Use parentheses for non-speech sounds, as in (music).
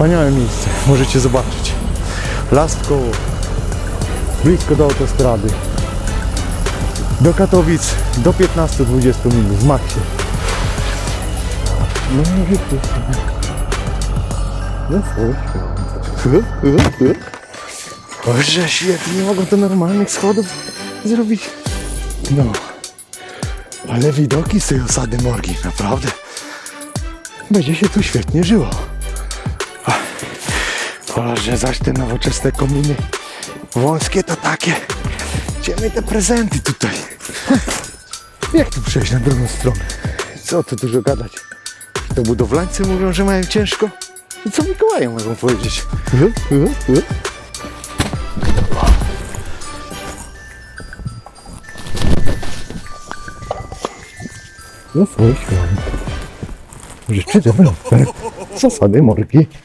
Wspaniałe miejsce, możecie zobaczyć. Las w koło, blisko do autostrady. Do Katowic do 15-20 minut w maksie. No i. No. Boże, świetnie, nie mogą to normalnych schodów zrobić. No. Ale widoki z tej osady morgi, naprawdę. Będzie się tu świetnie żyło. Boże, zaś te nowoczesne kominy wąskie to takie. Gdzie te prezenty tutaj? (laughs) Jak tu przejść na drugą stronę? Co tu dużo gadać? To budowlańcy mówią, że mają ciężko. I co Mikołaje mogą powiedzieć? No coś, Rzeczy deweloper. Zasady morgi.